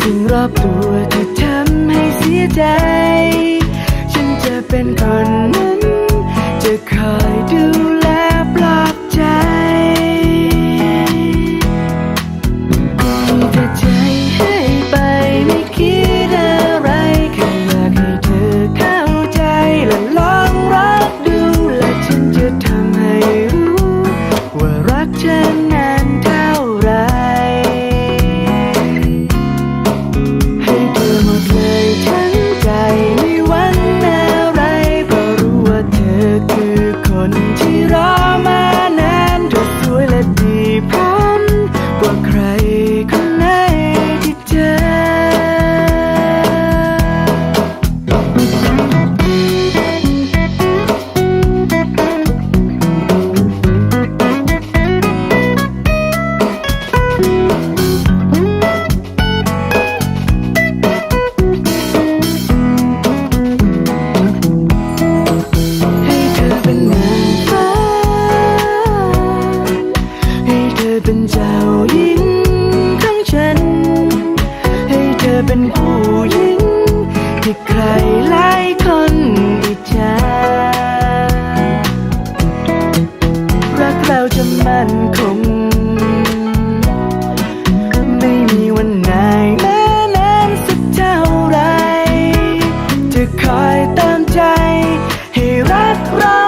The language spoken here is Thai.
สิ่งรอบตัวที่ทำให้เสียใจ ฉันจะเป็นคนนั้นจะคอย รัก